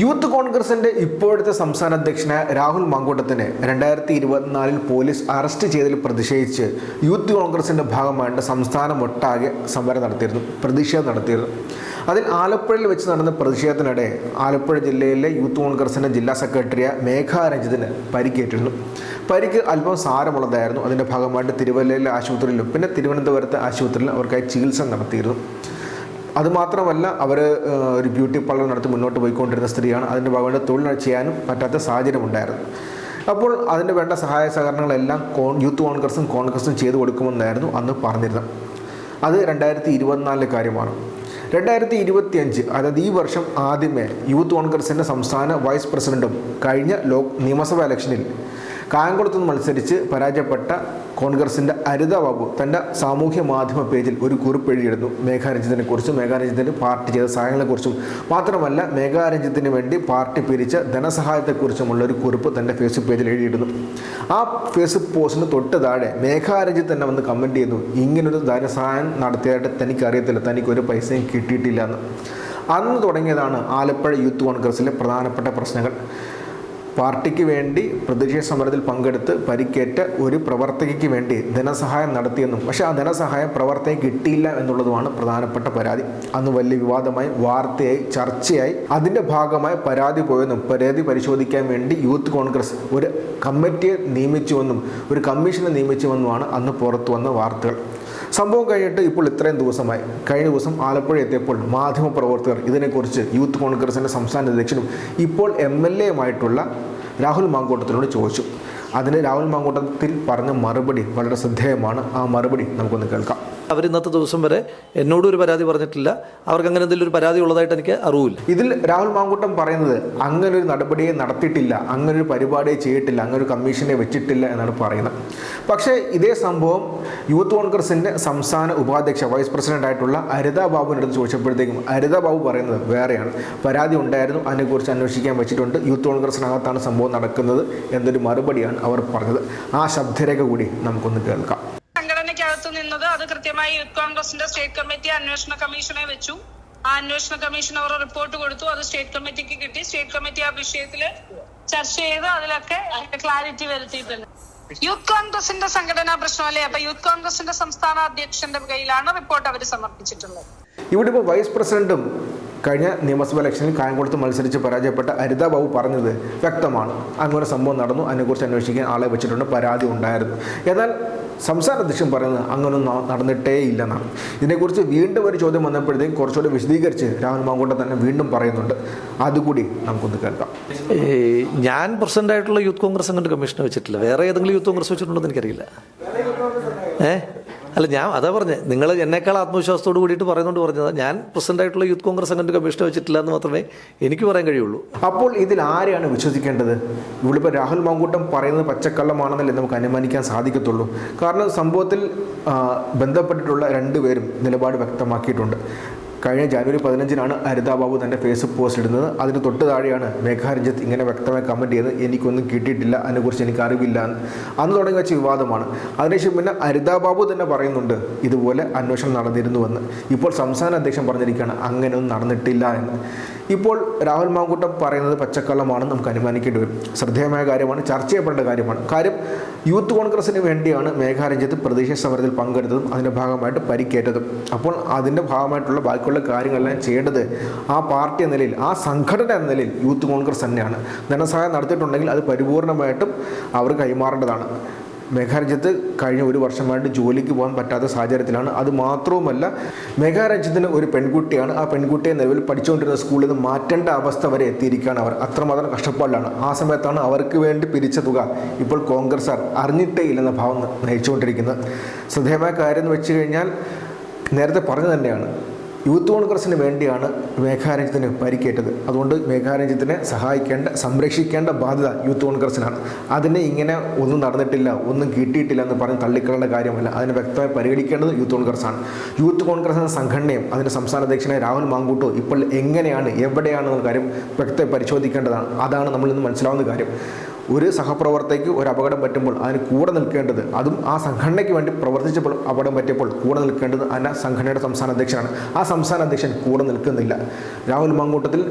Youth കോൺഗ്രസിന്റെ ഇപ്പോഴത്തെ സംസ്ഥാന അധ്യക്ഷനായ രാഹുൽ മാങ്കൂട്ടത്തിനെ രണ്ടായിരത്തി ഇരുപത്തിനാലിൽ പോലീസ് അറസ്റ്റ് ചെയ്തതിൽ പ്രതിഷേധിച്ച് യൂത്ത് കോൺഗ്രസിന്റെ ഭാഗമായിട്ട് സംസ്ഥാനം ഒട്ടാകെ സമരം നടത്തിയിരുന്നു പ്രതിഷേധം നടത്തിയിരുന്നു. അതിൽ ആലപ്പുഴയിൽ വെച്ച് നടന്ന പ്രതിഷേധത്തിനിടെ ആലപ്പുഴ ജില്ലയിലെ യൂത്ത് കോൺഗ്രസിന്റെ ജില്ലാ സെക്രട്ടറിയ മേഘ രഞ്ജിത്തിന് പരിക്കേറ്റിരുന്നു. പരിക്ക് അല്പം സാരമുള്ളതായിരുന്നു. അതിന്റെ ഭാഗമായിട്ട് തിരുവല്ലയിലെ ആശുപത്രിയിലും പിന്നെ തിരുവനന്തപുരത്തെ ആശുപത്രിയിലും അവർക്കായി ചികിത്സ നടത്തിയിരുന്നു. അതുമാത്രമല്ല അവർ ഒരു ബ്യൂട്ടി പാർലർ നടത്തി മുന്നോട്ട് പോയിക്കൊണ്ടിരുന്ന സ്ത്രീയാണ്. അതിന്റെ ഭാഗമായിട്ട് തൊഴിൽ ചെയ്യാനും പറ്റാത്ത സാഹചര്യമുണ്ടായിരുന്നു. അപ്പോൾ അതിന് വേണ്ട സഹായ സഹകരണങ്ങളെല്ലാം കോൺ യൂത്ത് കോൺഗ്രസും കോൺഗ്രസും ചെയ്തു കൊടുക്കുമെന്നായിരുന്നു അന്ന് പറഞ്ഞിരുന്നത്. അത് രണ്ടായിരത്തി ഇരുപത്തിനാലിലെ കാര്യമാണ്. രണ്ടായിരത്തി ഇരുപത്തി അഞ്ച് അതായത് ഈ വർഷം ആദ്യമേ യൂത്ത് കോൺഗ്രസിന്റെ സംസ്ഥാന വൈസ് പ്രസിഡന്റും കഴിഞ്ഞ ലോക് നിയമസഭാ ഇലക്ഷനിൽ കായംകുളത്ത് നിന്ന് മത്സരിച്ച് പരാജയപ്പെട്ട കോൺഗ്രസിന്റെ അരിത ബാബു തന്റെ സാമൂഹ്യ മാധ്യമ പേജിൽ ഒരു കുറിപ്പ് എഴുതിയിരുന്നു മേഘാരഞ്ജിത്തിനെ കുറിച്ചും മേഘാരഞ്ജിത്തിന് പാർട്ടി ചെയ്ത സഹായങ്ങളെക്കുറിച്ചും മാത്രമല്ല മേഘാരഞ്ജിത്തിന് വേണ്ടി പാർട്ടി പിരിച്ച ധനസഹായത്തെക്കുറിച്ചുമുള്ള ഒരു കുറിപ്പ് തന്റെ ഫേസ്ബുക്ക് പേജിൽ എഴുതിയിരുന്നു ആ ഫേസ്ബുക്ക് പോസ്റ്റിന് തൊട്ട് താഴെ മേഘാരഞ്ജിത്ത് തന്നെ വന്ന് കമന്റ് ചെയ്യുന്നു. ഇങ്ങനൊരു ധനസഹായം നടത്തിയതായിട്ട് തനിക്കറിയത്തില്ല. തനിക്കൊരു പൈസയും കിട്ടിയിട്ടില്ല എന്ന്. അന്ന് തുടങ്ങിയതാണ് ആലപ്പുഴ യൂത്ത് കോൺഗ്രസിലെ പ്രധാനപ്പെട്ട പ്രശ്നങ്ങൾ. പാർട്ടിക്ക് വേണ്ടി പ്രതിഷേധ സമരത്തിൽ പങ്കെടുത്ത് പരിക്കേറ്റ ഒരു പ്രവർത്തകയ്ക്ക് വേണ്ടി ധനസഹായം നടത്തിയെന്നും പക്ഷേ ആ ധനസഹായം പ്രവർത്തകയ്ക്ക് കിട്ടിയില്ല എന്നുള്ളതുമാണ് പ്രധാനപ്പെട്ട പരാതി. അന്ന് വലിയ വിവാദമായി വാർത്തയായി ചർച്ചയായി അതിന്റെ ഭാഗമായി പരാതി പോയെന്നും പരാതി പരിശോധിക്കാൻ വേണ്ടി യൂത്ത് കോൺഗ്രസ് ഒരു കമ്മിറ്റിയെ നിയമിച്ചുവെന്നും ഒരു കമ്മീഷനെ നിയമിച്ചുവെന്നുമാണ് അന്ന് പുറത്തു വന്ന വാർത്തകൾ. സംഭവം കഴിഞ്ഞിട്ട് ഇപ്പോൾ ഇത്രയും ദിവസമായി. കഴിഞ്ഞ ദിവസം ആലപ്പുഴ എത്തിയപ്പോൾ മാധ്യമപ്രവർത്തകർ ഇതിനെക്കുറിച്ച് യൂത്ത് കോൺഗ്രസിന്റെ സംസ്ഥാന അധ്യക്ഷനും ഇപ്പോൾ എം എൽ എയുമായിട്ടുള്ള രാഹുൽ മാങ്കൂട്ടത്തിനോട് ചോദിച്ചു. അതിന് രാഹുൽ മാങ്കൂട്ടത്തിൽ പറഞ്ഞ മറുപടി വളരെ ശ്രദ്ധേയമാണ്. ആ മറുപടി നമുക്കൊന്ന് കേൾക്കാം. അവർ ഇന്നത്തെ ദിവസം വരെ എന്നോട് ഒരു പരാതി പറഞ്ഞിട്ടില്ല. അവർക്ക് അങ്ങനെ എന്തെങ്കിലും ഒരു പരാതി ഉള്ളതായിട്ട് എനിക്ക് അറിവില്ല. ഇതിൽ രാഹുൽ മാങ്കൂട്ടം പറയുന്നത് അങ്ങനെ ഒരു നടപടിയെ നടത്തിയിട്ടില്ല അങ്ങനെ ഒരു പരിപാടിയെ ചെയ്തിട്ടില്ല അങ്ങനെ ഒരു കമ്മീഷനെ വെച്ചിട്ടില്ല എന്നാണ് പറയുന്നത്. പക്ഷേ ഇതേ സംഭവം യൂത്ത് കോൺഗ്രസിന്റെ സംസ്ഥാന ഉപാധ്യക്ഷ വൈസ് പ്രസിഡന്റ് ആയിട്ടുള്ള അരിത ബാബുവിന്റെ അടുത്ത് ചോദിച്ചപ്പോഴത്തേക്കും അരിത ബാബു പറയുന്നത് വേറെയാണ്. പരാതി ഉണ്ടായിരുന്നു അതിനെക്കുറിച്ച് അന്വേഷിക്കാൻ വെച്ചിട്ടുണ്ട്. യൂത്ത് കോൺഗ്രസിനകത്താണ് സംഭവം നടക്കുന്നത് എന്നൊരു മറുപടിയാണ് അവർ പറഞ്ഞത്. ആ ശബ്ദരേഖ കൂടി നമുക്കൊന്ന് കേൾക്കാം. സംഘടനയ്ക്കകത്ത് നിന്നത് അത് കൃത്യമായി യൂത്ത് കോൺഗ്രസിന്റെ സ്റ്റേറ്റ് കമ്മിറ്റി അന്വേഷണ കമ്മീഷനെ വെച്ചു. ആ അന്വേഷണ കമ്മീഷൻ അവർ റിപ്പോർട്ട് കൊടുത്തു. അത് സ്റ്റേറ്റ് കമ്മിറ്റിക്ക് കിട്ടി. സ്റ്റേറ്റ് കമ്മിറ്റി ആ വിഷയത്തിൽ ചർച്ച ചെയ്ത് അതിലൊക്കെ ക്ലാരിറ്റി വരുത്തിയിട്ടുണ്ട്. യൂത്ത് കോൺഗ്രസിന്റെ സംഘടനാ പ്രശ്നമല്ലേ? അപ്പൊ യൂത്ത് കോൺഗ്രസിന്റെ സംസ്ഥാന അധ്യക്ഷന്റെ കയ്യിലാണ് റിപ്പോർട്ട് അവർ സമർപ്പിച്ചിട്ടുള്ളത്. ഇവിടെ ഇപ്പോൾ വൈസ് പ്രസിഡന്റും കഴിഞ്ഞ നിയമസഭാ ഇലക്ഷനിൽ കായംകുളത്ത് മത്സരിച്ച് പരാജയപ്പെട്ട അരിത ബാബു പറഞ്ഞത് വ്യക്തമാണ്. അങ്ങനെ സംഭവം നടന്നു. അതിനെക്കുറിച്ച് അന്വേഷിക്കാൻ ആളെ വെച്ചിട്ടുണ്ട്. പരാതി ഉണ്ടായിരുന്നു. എന്നാൽ സംസ്ഥാന അധ്യക്ഷൻ പറയുന്നത് അങ്ങനൊന്നും നടന്നിട്ടേ ഇല്ലെന്നാണ്. ഇതിനെക്കുറിച്ച് വീണ്ടും ഒരു ചോദ്യം വന്നപ്പോഴത്തേക്കും കുറച്ചുകൂടി വിശദീകരിച്ച് രാഹുൽ മാങ്കൂട്ടം തന്നെ വീണ്ടും പറയുന്നുണ്ട്. അതുകൂടി നമുക്കൊന്ന് കേൾക്കാം. ഞാൻ പ്രസിഡന്റ് ആയിട്ടുള്ള യൂത്ത് കോൺഗ്രസ് അങ്ങനെ കമ്മീഷനെ വെച്ചിട്ടില്ല. വേറെ ഏതെങ്കിലും യൂത്ത് കോൺഗ്രസ് വെച്ചിട്ടുണ്ടോ എന്ന് എനിക്കറിയില്ല. ഏ? അല്ല ഞാൻ അതാ പറഞ്ഞത് നിങ്ങൾ എന്നേക്കാൾ ആത്മവിശ്വാസത്തോട് കൂടിയിട്ട് പറയുന്നുണ്ട് പറഞ്ഞത്. ഞാൻ പ്രസിഡന്റ് ആയിട്ടുള്ള യൂത്ത് കോൺഗ്രസ് സംഘടന കമ്മീഷനെ വെച്ചിട്ടില്ല എന്ന് മാത്രമേ എനിക്ക് പറയാൻ കഴിയുള്ളൂ. അപ്പോൾ ഇതിൽ ആരെയാണ് വിശ്വസിക്കേണ്ടത്? ഇവിടിപ്പോൾ രാഹുൽ മാങ്കൂട്ടം പറയുന്നത് പച്ചക്കള്ളമാണെന്നല്ലേ നമുക്ക് അനുമാനിക്കാൻ സാധിക്കത്തുള്ളൂ. കാരണം സംഭവത്തിൽ ബന്ധപ്പെട്ടിട്ടുള്ള രണ്ടുപേരും നിലപാട് വ്യക്തമാക്കിയിട്ടുണ്ട്. കഴിഞ്ഞ ജാനുവരി പതിനഞ്ചിനാണ് ഹരിത ബാബു തന്റെ ഫേസ്ബുക്ക് പോസ്റ്റ് ഇടുന്നത്. അതിന് തൊട്ട് താഴെയാണ് മേഘാരഞ്ജിത്ത് ഇങ്ങനെ വ്യക്തമായി കമന്റ് ചെയ്ത് എനിക്കൊന്നും കിട്ടിയിട്ടില്ല അതിനെക്കുറിച്ച് എനിക്ക് അറിവില്ല അന്ന് തുടങ്ങി വെച്ച വിവാദമാണ്. അതിനുശേഷം പിന്നെ ഹരിത ബാബു തന്നെ പറയുന്നുണ്ട് ഇതുപോലെ അന്വേഷണം നടന്നിരുന്നുവെന്ന്. ഇപ്പോൾ സംസ്ഥാന അധ്യക്ഷൻ പറഞ്ഞിരിക്കുകയാണ് അങ്ങനെയൊന്നും നടന്നിട്ടില്ല എന്ന്. ഇപ്പോൾ രാഹുൽ മാങ്കൂട്ടം പറയുന്നത് പച്ചക്കള്ളമാണെന്ന് നമുക്ക് അനുമാനിക്കേണ്ടി വരും. ശ്രദ്ധേയമായ കാര്യമാണ് ചർച്ച ചെയ്യപ്പെടേണ്ട കാര്യമാണ്. കാര്യം യൂത്ത് കോൺഗ്രസിന് വേണ്ടിയാണ് മേഘാരഞ്ജത്ത് പ്രതിഷേധ സമരത്തിൽ പങ്കെടുത്തതും അതിന്റെ ഭാഗമായിട്ട് പരിക്കേറ്റതും. അപ്പോൾ അതിന്റെ ഭാഗമായിട്ടുള്ള ബാക്കിയുള്ള കാര്യങ്ങളെല്ലാം ചെയ്യേണ്ടത് ആ പാർട്ടി എന്ന നിലയിൽ ആ സംഘടന എന്ന നിലയിൽ യൂത്ത് കോൺഗ്രസ് തന്നെയാണ്. ധനസഹായം നടത്തിയിട്ടുണ്ടെങ്കിൽ അത് പരിപൂർണമായിട്ടും അവർ കൈമാറേണ്ടതാണ്. മേഘാരഞ്ജിത്ത് കഴിഞ്ഞ ഒരു വർഷമായിട്ട് ജോലിക്ക് പോകാൻ പറ്റാത്ത സാഹചര്യത്തിലാണ്. അത് മാത്രവുമല്ല മേഘാരഞ്ജിത്തിന് ഒരു പെൺകുട്ടിയാണ്. ആ പെൺകുട്ടിയെ നിലവിൽ പഠിച്ചുകൊണ്ടിരുന്ന സ്കൂളിൽ നിന്ന് മാറ്റേണ്ട അവസ്ഥ വരെ എത്തിയിരിക്കുകയാണ് അവർ. അത്രമാത്രം കഷ്ടപ്പാടിലാണ്. ആ സമയത്താണ് അവർക്ക് വേണ്ടി പിരിച്ച തുക ഇപ്പോൾ കോൺഗ്രസ് അറിഞ്ഞിട്ടേ ഇല്ലെന്ന ഭാവം നയിച്ചുകൊണ്ടിരിക്കുന്നത്. ശ്രദ്ധേയമായ കാര്യം എന്ന് വെച്ച് കഴിഞ്ഞാൽ നേരത്തെ പറഞ്ഞു തന്നെയാണ്. യൂത്ത് കോൺഗ്രസിന് വേണ്ടിയാണ് മേഘാരഞ്ജിത്തിന് പരിക്കേറ്റത്. അതുകൊണ്ട് മേഘാരഞ്ജിത്തിനെ സഹായിക്കേണ്ട സംരക്ഷിക്കേണ്ട ബാധ്യത യൂത്ത് കോൺഗ്രസിനാണ്. അതിനെ ഇങ്ങനെ ഒന്നും നടന്നിട്ടില്ല ഒന്നും കിട്ടിയിട്ടില്ല എന്ന് പറഞ്ഞ് തള്ളിക്കളേണ്ട കാര്യമല്ല. അതിനെ വ്യക്തമായി പരിഗണിക്കേണ്ടത് യൂത്ത് കോൺഗ്രസ്സാണ് യൂത്ത് കോൺഗ്രസ് എന്ന സംഘടനയും അതിന്റെ സംസ്ഥാന അധ്യക്ഷനായ രാഹുൽ മാങ്കൂട്ടോ ഇപ്പോൾ എങ്ങനെയാണ് എവിടെയാണെന്ന കാര്യം വ്യക്തമായി പരിശോധിക്കേണ്ടതാണ്. അതാണ് നമ്മളിന്ന് മനസ്സിലാവുന്ന കാര്യം. ഒരു സഹപ്രവർത്തകയ്ക്ക് ഒരു അപകടം പറ്റുമ്പോൾ അതിന് കൂടെ നിൽക്കേണ്ടത് അതും ആ സംഘടനയ്ക്ക് വേണ്ടി പ്രവർത്തിച്ചപ്പോൾ അപകടം പറ്റിയപ്പോൾ കൂടെ നിൽക്കേണ്ടത് അന്ന സംഘടനയുടെ സംസ്ഥാന അധ്യക്ഷനാണ്. ആ സംസ്ഥാന അധ്യക്ഷൻ കൂടെ നിൽക്കുന്നില്ല. രാഹുൽ മാങ്കൂട്ടത്തിൽ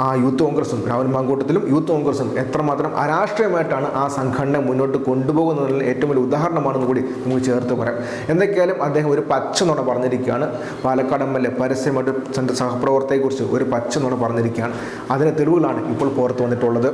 ആ യൂത്ത് കോൺഗ്രസും രാഹുൽ മാങ്കൂട്ടത്തിലും യൂത്ത് കോൺഗ്രസും എത്രമാത്രം അരാഷ്ട്രീയമായിട്ടാണ് ആ സംഘടന മുന്നോട്ട് കൊണ്ടുപോകുന്നതിനുള്ള ഏറ്റവും വലിയ ഉദാഹരണമാണെന്ന് കൂടി നമുക്ക് ചേർത്ത് പറയാം. എന്തൊക്കെയാലും അദ്ദേഹം ഒരു പച്ച നുണ പറഞ്ഞിരിക്കുകയാണ്. പാലക്കാട് എം എൽ എ പരസ്യമായിട്ട് സഹപ്രവർത്തകയെക്കുറിച്ച് ഒരു പച്ച നുണ പറഞ്ഞിരിക്കുകയാണ്. അതിന് തെളിവുകളാണ് ഇപ്പോൾ പുറത്തു വന്നിട്ടുള്ളത്.